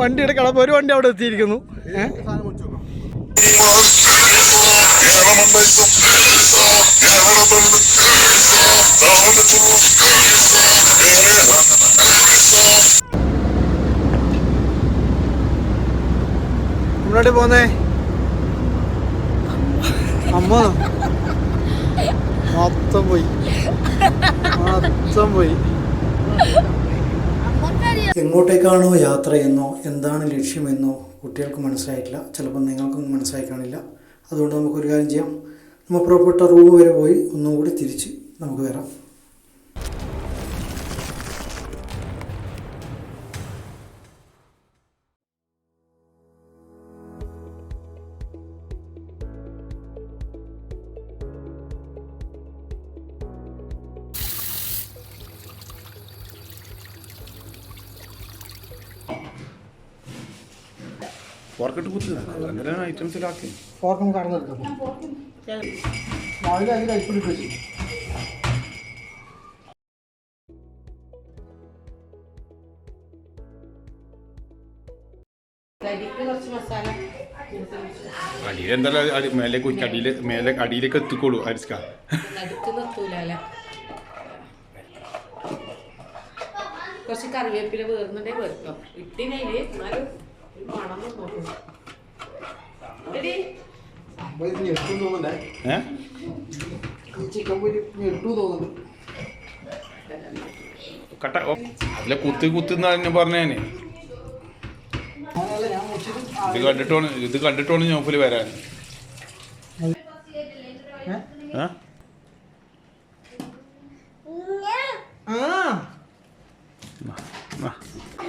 വണ്ടി എടുക്കണം അപ്പോൾ ഒരു വണ്ടി അവിടെ എത്തിയിരിക്കുന്നു. മുന്നോട്ട് പോന്നേ. അമ്മ. മൊത്തം പോയി. മൊത്തം പോയി. എങ്ങോട്ടേക്കാണോ യാത്രയെന്നോ എന്താണ് ലക്ഷ്യമെന്നോ കുട്ടികൾക്ക് മനസ്സിലായിട്ടില്ല. ചിലപ്പോൾ നിങ്ങൾക്കും മനസ്സിലായി കാണില്ല അതുകൊണ്ട് നമുക്കൊരു കാര്യം ചെയ്യാം. നമ്മൾ പുറപ്പെട്ട റൂം വരെ പോയി ഒന്നും കൂടി തിരിച്ച് നമുക്ക് വരാം. ഫോർക്കിട്ട് കുത്തി. എന്തെല്ലാം ഐറ്റംസിലാക്കി? ഫോർക്കും കടന്നെടുക്കാം രാവിലെ അതിൽ അരിപ്പൊടി വെച്ച്. കരിക്ക് കുറച്ച് മസാല അടിയിൽ എന്തായാലും മേലേക്ക് ഒഴിക്ക്. അടിയിൽ മേലെ അടിയിലേക്ക് എത്തിക്കോളൂ അരിസ്ക. കുറച്ച് കറിവേപ്പില വേർന്നുണ്ടെങ്കിൽ വെക്കാം ഇട്ടിനയിൽ എന്നാലും കുത്തി കുത്തി കട്ട അതിലെ കുത്ത് കുത്തുന്ന ഞാൻ പറഞ്ഞേനെ ഇത് കണ്ടിട്ടാണ് ഇത് കണ്ടിട്ടാണ് ഞോപ്പിൽ വരാൻ? ആ.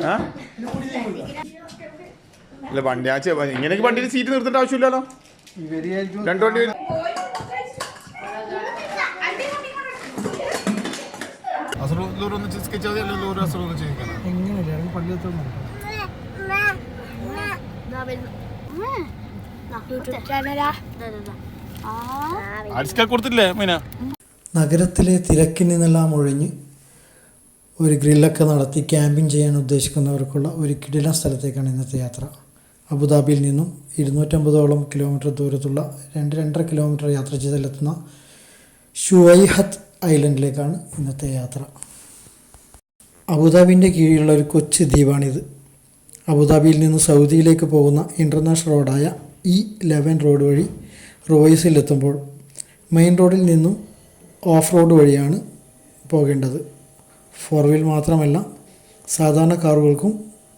ആ? അല്ല വണ്ടി ആ ഇങ്ങനെയൊക്കെ വണ്ടിയിൽ സീറ്റ് നിർത്തേണ്ട ആവശ്യമില്ലല്ലോ. രണ്ടു വണ്ടി നഗരത്തിലെ തിരക്കിൽ നിന്നെല്ലാം ഒഴിഞ്ഞ് ഒരു ഗ്രില്ലൊക്കെ നടത്തി ക്യാമ്പിംഗ് ചെയ്യാൻ ഉദ്ദേശിക്കുന്നവർക്കുള്ള ഒരു കിടിലൻ സ്ഥലത്തേക്കാണ് ഇന്നത്തെ യാത്ര. അബുദാബിയിൽ നിന്നും ഇരുന്നൂറ്റമ്പതോളം കിലോമീറ്റർ ദൂരത്തുള്ള രണ്ട് രണ്ടര കിലോമീറ്റർ യാത്ര ചെയ്തെത്തുന്ന ഷുവൈഹത്ത് ഐലൻഡിലേക്കാണ് ഇന്നത്തെ യാത്ര. അബുദാബിന്റെ കീഴിലുള്ള ഒരു കൊച്ചു ദ്വീപാണിത്. അബുദാബിയിൽ നിന്ന് സൗദിയിലേക്ക് പോകുന്ന ഇന്റർനാഷണൽ റോഡായ ഇ ലെവൻ റോഡ് വഴി റോയ്സിലെത്തുമ്പോൾ മെയിൻ റോഡിൽ നിന്നും ഓഫ് റോഡ് വഴിയാണ് പോകേണ്ടത്. ഫോർ വീൽ മാത്രമല്ല സാധാരണ കാറുകൾക്കും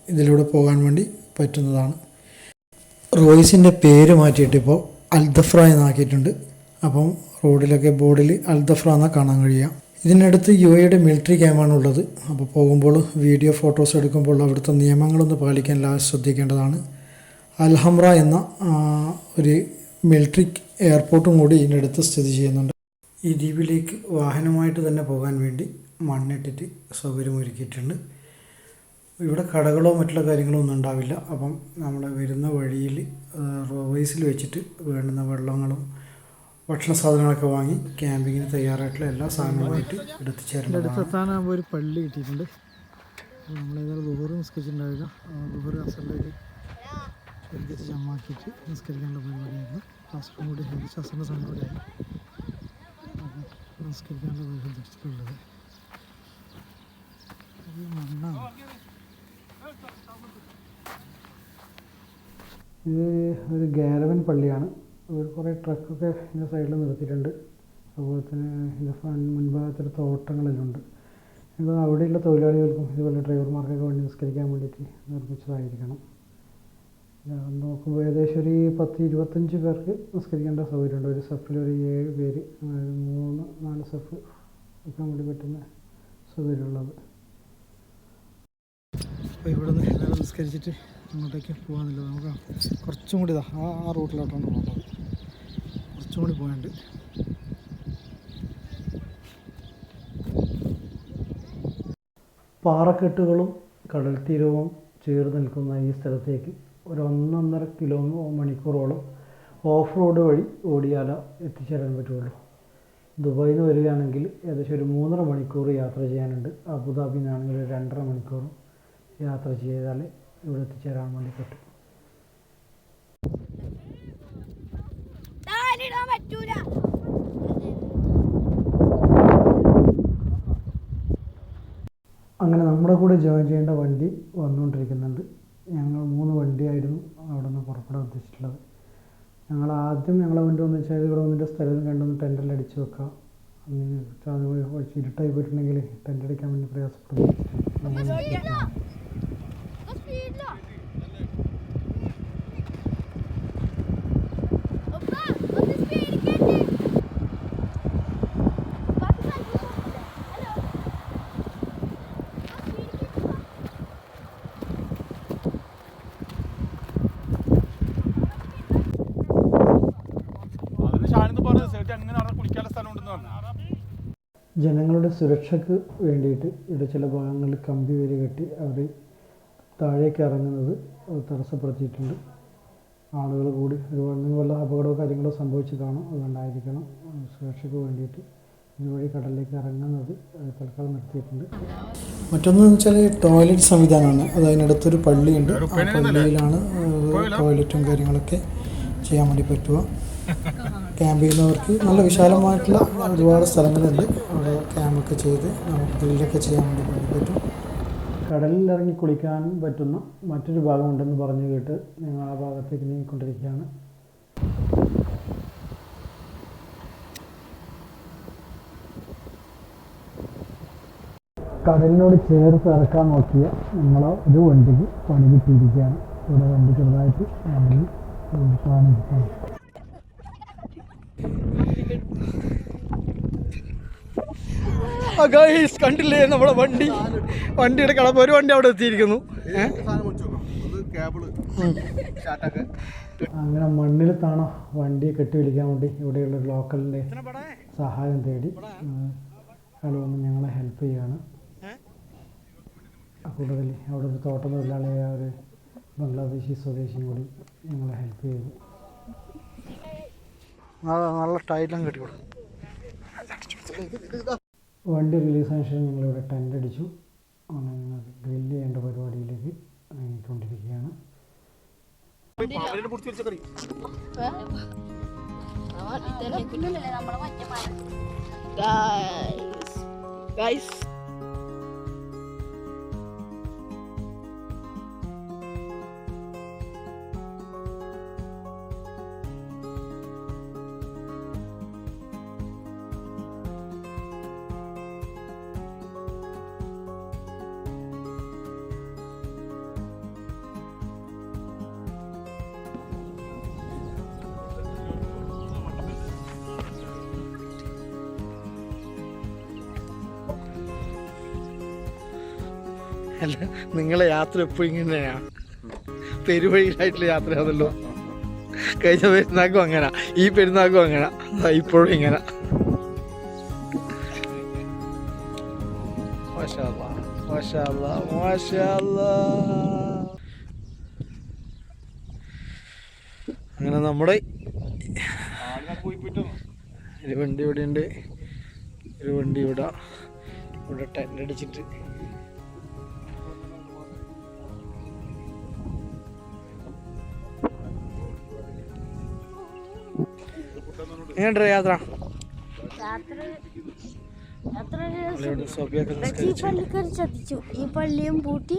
ഇതിലൂടെ പോകാൻ വേണ്ടി പറ്റുന്നതാണ്. റോയ്സിന്റെ പേര് മാറ്റിയിട്ട് ഇപ്പോൾ അൽദഫ്ര എന്നാക്കിയിട്ടുണ്ട്. അപ്പം റോഡിലൊക്കെ ബോർഡിൽ അൽദഫ്ര എന്നാണ് കാണാൻ കഴിയുക. ഇതിനടുത്ത് യു എയുടെ മിലിറ്ററി ക്യാമ്പാണ് ഉള്ളത്. അപ്പോൾ പോകുമ്പോൾ വീഡിയോ ഫോട്ടോസ് എടുക്കുമ്പോൾ അവിടുത്തെ നിയമങ്ങളൊന്ന് പാലിക്കാൻ ലാസ്റ്റ് ശ്രദ്ധിക്കേണ്ടതാണ്. അൽഹംറ എന്ന ഒരു മിലിറ്ററി എയർപോർട്ടും കൂടി ഇതിനടുത്ത് സ്ഥിതി ചെയ്യുന്നുണ്ട്. ഈ ദ്വീപിലേക്ക് വാഹനമായിട്ട് തന്നെ പോകാൻ വേണ്ടി മണ്ണിട്ടിട്ട് സൗകര്യമൊരുക്കിയിട്ടുണ്ട്. ഇവിടെ കടകളോ മറ്റുള്ള കാര്യങ്ങളോ ഒന്നും ഉണ്ടാവില്ല. അപ്പം നമ്മൾ വരുന്ന വഴിയിൽ റോവേസിൽ വെച്ചിട്ട് വേണ്ടുന്ന വെള്ളങ്ങളും ഭക്ഷണ സാധനങ്ങളൊക്കെ വാങ്ങി ക്യാമ്പിങ്ങിന് തയ്യാറായിട്ടുള്ള എല്ലാ സാധനങ്ങളുമായിട്ട് അടുത്ത എത്താനാകുമ്പോൾ ഒരു പള്ളി കിട്ടിയിട്ടുണ്ട്. നമ്മളേതായാലും ദുഹൂറ് നിസ്കരിച്ചിട്ടുണ്ടാവില്ല. ദുഹൂറ് അസറിലേക്ക് ശരിക്കും ജമാക്കിയിട്ട് നിസ്കരിക്കാനുള്ള പരിപാടിയായിരുന്നു. അസറും കൂടി ഹെരിച്ച് അസറിന്റെ സമയം കൂടിയായി അപ്പം നിസ്കരിക്കാനുള്ള പരിപാടി ഇത് മണ്ണാണ്. ഇത് ഒരു ഗാരവൻ പള്ളിയാണ്. ഒരു കുറേ ട്രക്കൊക്കെ ഇതിന്റെ സൈഡിൽ നിർത്തിയിട്ടുണ്ട്. അതുപോലെ തന്നെ ഇതിന്റെ ഫ്രണ്ട് മുൻഭാഗത്തൊരു തോട്ടങ്ങളെല്ലാം ഉണ്ട് എനിക്ക് തോന്നുന്നു അവിടെയുള്ള തൊഴിലാളികൾക്കും ഇതുപോലെ ഡ്രൈവർമാർക്കൊക്കെ വേണ്ടി നിസ്കരിക്കാൻ വേണ്ടിയിട്ട് നിർമ്മിച്ചതായിരിക്കണം. നോക്കുമ്പോൾ ഏകദേശം ഒരു പത്ത് ഇരുപത്തഞ്ച് പേർക്ക് നിസ്കരിക്കേണ്ട സൗകര്യമുണ്ട്. ഒരു സെഫിൽ ഒരു ഏഴ് പേര് മൂന്ന് നാല് സെഫ് വെക്കാൻ വേണ്ടി പറ്റുന്ന സൗകര്യമുള്ളത്. അപ്പോൾ ഇവിടെ നിന്ന് എല്ലാവരും നിസ്കരിച്ചിട്ട് അങ്ങോട്ടേക്ക് പോകാനില്ല നമുക്ക് കുറച്ചും കൂടി ഇതാ ആ ആ റൂട്ടിലോട്ടാണ് പോകുന്നത് കുറച്ചും കൂടി പോകാനുണ്ട് പാറക്കെട്ടുകളും കടൽ തീരവും ചേർന്ന് നിൽക്കുന്ന ഈ സ്ഥലത്തേക്ക് ഒരു ഒന്നൊന്നര കിലോ മണിക്കൂറോളം ഓഫ് റോഡ് വഴി ഓടിയാല എത്തിച്ചേരാൻ പറ്റുള്ളൂ. ദുബായിൽ നിന്ന് വരികയാണെങ്കിൽ ഏകദേശം ഒരു മൂന്നര മണിക്കൂർ യാത്ര ചെയ്യാനുണ്ട്. അബുദാബിയിൽ നിന്നാണെങ്കിൽ രണ്ടര മണിക്കൂർ യാത്ര ചെയ്താൽ ഇവിടെ എത്തിച്ചേരാൻ വേണ്ടി പറ്റും പറ്റൂല. അങ്ങനെ നമ്മുടെ കൂടെ ജോയിൻ ചെയ്യേണ്ട വണ്ടി വന്നുകൊണ്ടിരിക്കുന്നുണ്ട്. ഞങ്ങൾ മൂന്ന് വണ്ടിയായിരുന്നു അവിടെ നിന്ന് പുറപ്പെടാൻ ഉദ്ദേശിച്ചിട്ടുള്ളത്. ഞങ്ങൾ ആദ്യം ഞങ്ങളെ വണ്ടി വന്നു വെച്ചാൽ ഇവിടെ വന്നിട്ട് സ്ഥലം കണ്ടൊന്ന് ടെന്റെല്ലാം അടിച്ച് വെക്കാം. അത് ഇരുട്ടായി പോയിട്ടുണ്ടെങ്കിൽ ടെന്റ് അടിക്കാൻ വേണ്ടി പ്രയാസപ്പെടുന്നു അങ്ങനെ ഇരിക്കുകയാണ്. സ്പീഡിലോ ഒപ്പ ഒന്ന് സ്പീഡ് കേട്ടേ ബാക്കി ഹലോ അതിന് ഷാനിന്ന് പറഞ്ഞു സേട്ടി അങ്ങനെ അവിടെ പറഞ്ഞു ജനങ്ങളുടെ സുരക്ഷയ്ക്ക് വേണ്ടിയിട്ട് ഇവിടെ ചില ഭാഗങ്ങളിൽ കമ്പി വേര് കെട്ടി അവർ താഴേക്ക് ഇറങ്ങുന്നത് തടസ്സപ്പെടുത്തിയിട്ടുണ്ട്. ആളുകൾ കൂടി ഒരുപാട് വല്ല അപകടമോ കാര്യങ്ങളോ സംഭവിച്ചു കാണും അതുകൊണ്ടായിരിക്കണം ഉണ്ടായിരിക്കണം സുരക്ഷയ്ക്ക് വേണ്ടിയിട്ട് ഇതുവഴി കടലിലേക്ക് ഇറങ്ങുന്നത് തൽക്കാലം നിർത്തിയിട്ടുണ്ട്. മറ്റൊന്ന് വെച്ചാൽ ടോയ്ലറ്റ് സംവിധാനമാണ്. അത് അതിനടുത്തൊരു പള്ളിയുണ്ട്. ആ പള്ളിയിലാണ് ടോയ്ലറ്റും കാര്യങ്ങളൊക്കെ ചെയ്യാൻ വേണ്ടി പറ്റുക. ക്യാമ്പ് ചെയ്യുന്നവർക്ക് നല്ല വിശാലമായിട്ടുള്ള ഒരുപാട് സ്ഥലങ്ങളുണ്ട്. അവിടെ ക്യാമ്പൊക്കെ ചെയ്ത് നമുക്ക് ഗ്രില്ലൊക്കെ ചെയ്യാൻ വേണ്ടി പറ്റും. കടലിൽ ഇറങ്ങി കുളിക്കാൻ പറ്റുന്ന മറ്റൊരു ഭാഗമുണ്ടെന്ന് പറഞ്ഞു കേട്ട് ഞങ്ങൾ ആ ഭാഗത്തേക്ക് നീങ്ങിക്കൊണ്ടിരിക്കുകയാണ്. കടലിനോട് ചേർത്ത് ഇറക്കാൻ നോക്കിയ നമ്മൾ ഒരു വണ്ടിക്ക് പണി കിട്ടിയിരിക്കുകയാണ്. ഇവിടെ വണ്ടി ചെറുതായിട്ട് നമ്മൾ കാണിച്ചിട്ടാണ് ഗൈസ് കണ്ടില്ലേ നമ്മുടെ വണ്ടി? വണ്ടിയുടെ കളപ്പ് ഒരു വണ്ടി അവിടെ എത്തിയിരിക്കുന്നു. അങ്ങനെ മണ്ണിൽ താണോ വണ്ടി കെട്ടി വിളിക്കാൻ വേണ്ടി ഇവിടെയുള്ള ലോക്കലിന്റെ ലോക്കലിന്റെ സഹായം തേടി. ഹലോ വന്ന് ഞങ്ങളെ ഹെൽപ്പ് ചെയ്യാണ്. കൂടുതൽ അവിടെ ഒരു തോട്ടം തൊഴിലാളിയായ ഒരു ബംഗ്ലാദേശി സ്വദേശിയും കൂടി ഞങ്ങളെ ഹെൽപ്പ് ചെയ്തു. നല്ല ടൈറ്റെല്ലാം കെട്ടിക്കൊടുക്കും. വണ്ടി റിലീസായ ശേഷം ഞങ്ങളിവിടെ ടെന്റ് അടിച്ചു. അങ്ങനെ ഗ്രില്ല് ചെയ്യേണ്ട പരിപാടിയിലേക്ക് നീങ്ങിക്കൊണ്ടിരിക്കുകയാണ് ഗൈസ് അല്ല നിങ്ങളെ യാത്ര എപ്പോഴും ഇങ്ങനെയാണ് പെരുവഴിയിലായിട്ടുള്ള യാത്രയാണല്ലോ. കഴിഞ്ഞ പെരുന്നാക്കും അങ്ങനെ. ഈ പെരുന്നാക്കും അങ്ങനെ. ഇപ്പോഴും ഇങ്ങനെ. അങ്ങനെ നമ്മുടെ ഒരു വണ്ടി ഇവിടെ ഉണ്ട് ഒരു വണ്ടി ഇവിടെ ഇവിടെ ടെന്റ് അടിച്ചിട്ട്. എങ്ങനെയുണ്ട് യാത്ര യാത്ര യാത്ര ഇവിടെ സോഫിയൊക്കെ ഈ പള്ളിക്കാർ ശ്രദ്ധിച്ചു ഈ പള്ളിയും പൂട്ടി